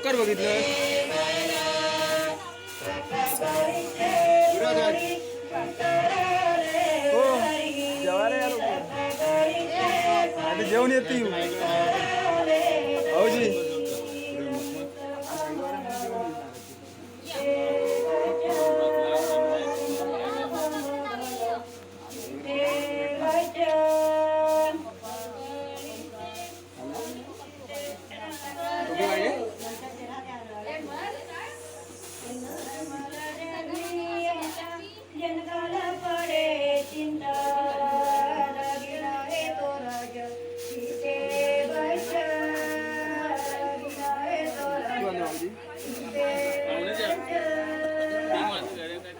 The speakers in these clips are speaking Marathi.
लवकर बघितलं. हो जेवायला जेवण येते.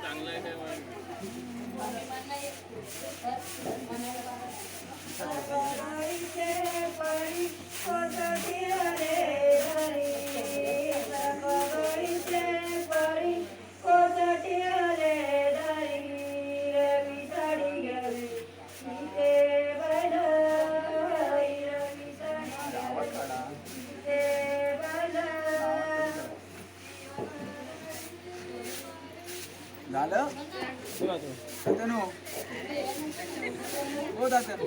चांगलं झालं तनु हो दातन